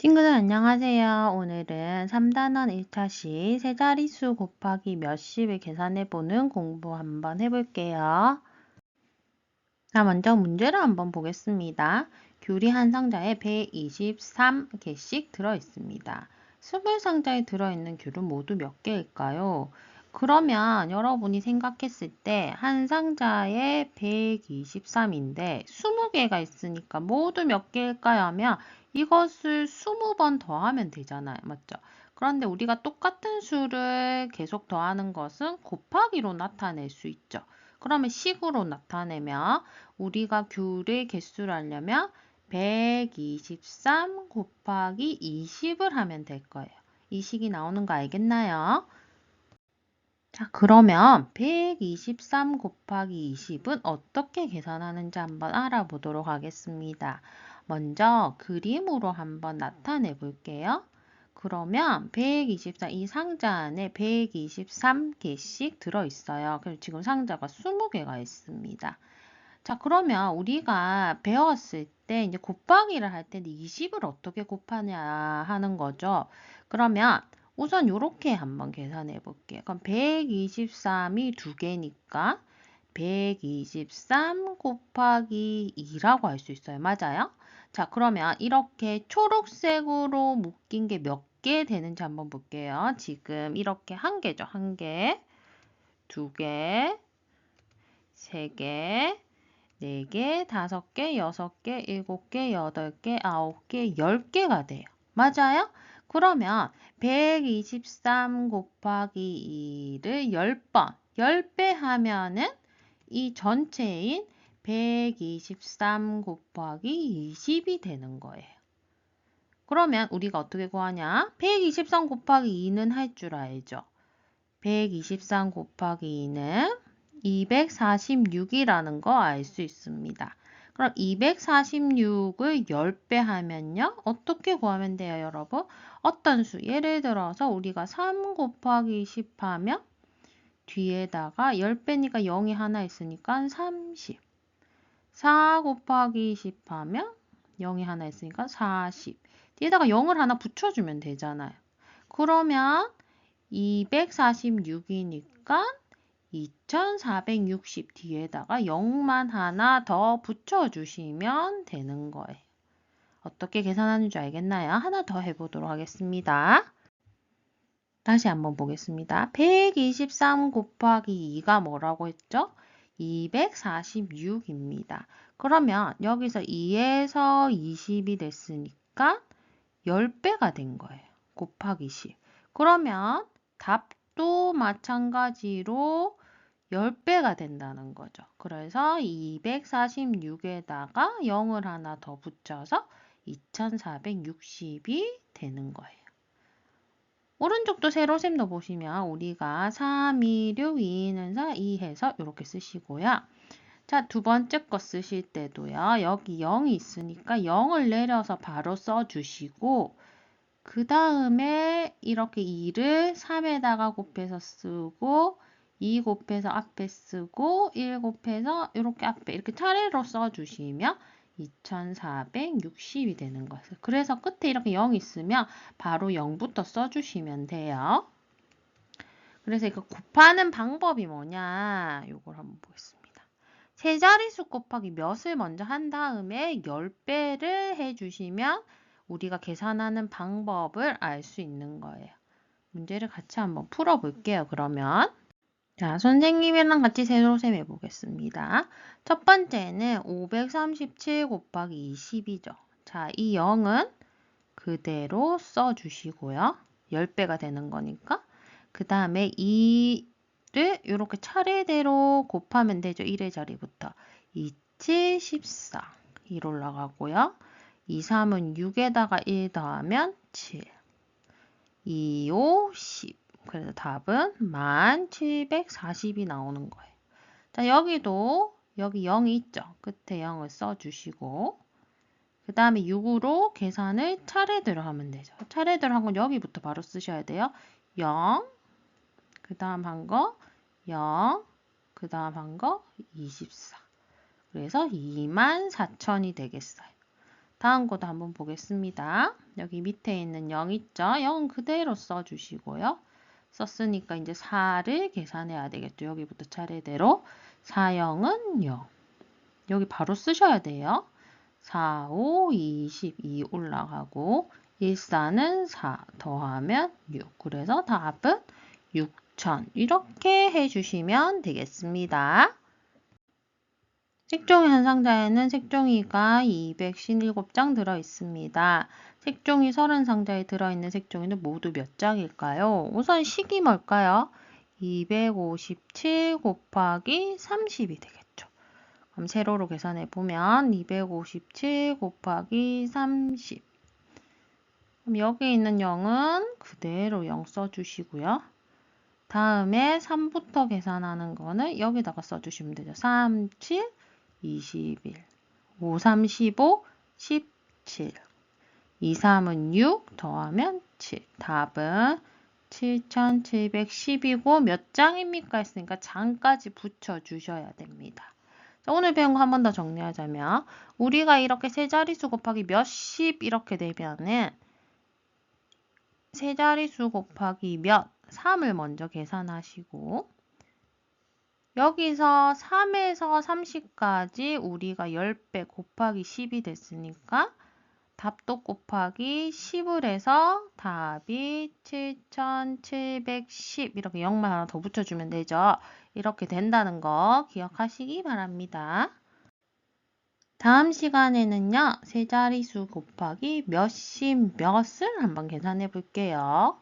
친구들 안녕하세요. 오늘은 3단원 1차시 세자리수 곱하기 몇십을 계산해보는 공부 한번 해볼게요. 자, 먼저 문제를 한번 보겠습니다. 귤이 한 상자에 123개씩 들어있습니다. 20상자에 들어있는 귤은 모두 몇 개일까요? 그러면 여러분이 생각했을 때 한 상자에 123인데 20개가 있으니까 모두 몇 개일까요? 하면 이것을 20번 더하면 되잖아요. 맞죠? 그런데 우리가 똑같은 수를 계속 더하는 것은 곱하기로 나타낼 수 있죠. 그러면 식으로 나타내면 우리가 귤의 개수를 알려면 123 곱하기 20을 하면 될 거예요. 이 식이 나오는 거 알겠나요? 자, 그러면 123 곱하기 20은 어떻게 계산하는지 한번 알아보도록 하겠습니다. 먼저 그림으로 한번 나타내 볼게요. 그러면 123, 이 상자 안에 123개씩 들어있어요. 그래서 지금 상자가 20개가 있습니다. 자, 그러면 우리가 배웠을 때 이제 곱하기를 할 때는 20을 어떻게 곱하냐 하는 거죠. 그러면 우선 이렇게 한번 계산해 볼게요. 그럼 123이 두 개니까 123 곱하기 2라고 할 수 있어요. 맞아요? 자, 그러면 이렇게 초록색으로 묶인 게 몇 개 되는지 한번 볼게요. 지금 이렇게 한 개죠. 한 개, 두 개, 세 개, 네 개, 다섯 개, 여섯 개, 일곱 개, 여덟 개, 아홉 개, 열 개가 돼요. 맞아요? 그러면 123 곱하기 2를 10번, 10배 하면은 이 전체인 123 곱하기 20이 되는 거예요. 그러면 우리가 어떻게 구하냐? 123 곱하기 2는 할 줄 알죠. 123 곱하기 2는 246이라는 거 알 수 있습니다. 그럼 246을 10배 하면요. 어떻게 구하면 돼요, 여러분? 어떤 수? 예를 들어서 우리가 3 곱하기 10 하면 뒤에다가 10배니까 0이 하나 있으니까 30. 4 곱하기 10 하면 0이 하나 있으니까 40. 뒤에다가 0을 하나 붙여주면 되잖아요. 그러면 246이니까 2460 뒤에다가 0만 하나 더 붙여주시면 되는 거예요. 어떻게 계산하는 줄 알겠나요? 하나 더 해보도록 하겠습니다. 다시 한번 보겠습니다. 123 곱하기 2가 뭐라고 했죠? 246입니다. 그러면 여기서 2에서 20이 됐으니까 10배가 된 거예요. 곱하기 10. 그러면 답도 마찬가지로 10배가 된다는 거죠. 그래서 246에다가 0을 하나 더 붙여서 2460이 되는 거예요. 오른쪽도 세로셈 넣어보시면 우리가 3, 2, 6, 2, 2는 4, 2 해서 이렇게 쓰시고요. 자, 두 번째 거 쓰실 때도요. 여기 0이 있으니까 0을 내려서 바로 써주시고 그 다음에 이렇게 2를 3에다가 곱해서 쓰고 2 곱해서 앞에 쓰고 1 곱해서 이렇게 앞에 이렇게 차례로 써주시면 2460이 되는 것을. 그래서 끝에 이렇게 0 있으면 바로 0부터 써주시면 돼요. 그래서 이거 곱하는 방법이 뭐냐 이걸 한번 보겠습니다. 세 자리수 곱하기 몇을 먼저 한 다음에 10배를 해주시면 우리가 계산하는 방법을 알 수 있는 거예요. 문제를 같이 한번 풀어볼게요. 그러면 자, 선생님이랑 같이 세로셈 해보겠습니다. 첫 번째는 537 곱하기 20이죠. 자, 이 0은 그대로 써주시고요. 10배가 되는 거니까. 그 다음에 2를 이렇게 차례대로 곱하면 되죠. 1의 자리부터. 2, 7, 14. 1 올라가고요. 2, 3은 6에다가 1 더하면 7. 2, 5, 10. 그래서 답은 1740이 나오는 거예요. 자, 여기도 여기 0이 있죠. 끝에 0을 써주시고 그 다음에 6으로 계산을 차례대로 하면 되죠. 차례대로 한 건 여기부터 바로 쓰셔야 돼요. 0, 그 다음 한 거 0, 그 다음 한 거 24. 그래서 24,000이 되겠어요. 다음 거도 한번 보겠습니다. 여기 밑에 있는 0 있죠? 0은 그대로 써주시고요. 썼으니까 이제 4를 계산해야 되겠죠. 여기부터 차례대로 4, 0은 0. 여기 바로 쓰셔야 돼요. 4, 5, 22 올라가고 1, 4는 4 더하면 6. 그래서 답은 6천 이렇게 해주시면 되겠습니다. 색종이 한 상자에는 색종이가 257장 들어 있습니다. 색종이 30상자에 들어있는 색종이는 모두 몇 장일까요? 우선 식이 뭘까요? 257 곱하기 30이 되겠죠. 그럼 세로로 계산해 보면 257 곱하기 30. 그럼 여기 있는 0은 그대로 0 써주시고요. 다음에 3부터 계산하는 거는 여기다가 써주시면 되죠. 3, 7, 21, 5, 3, 15, 17, 2, 3은 6 더하면 7. 답은 7710이고 몇 장입니까 했으니까 장까지 붙여주셔야 됩니다. 자, 오늘 배운 거 한 번 더 정리하자면 우리가 이렇게 세 자릿수 곱하기 몇십 이렇게 되면은 세 자릿수 곱하기 몇 3을 먼저 계산하시고 여기서 3에서 30까지 우리가 10배 곱하기 10이 됐으니까 답도 곱하기 10을 해서 답이 7710 이렇게 0만 하나 더 붙여주면 되죠. 이렇게 된다는 거 기억하시기 바랍니다. 다음 시간에는요. 세 자리수 곱하기 몇십 몇을 한번 계산해 볼게요.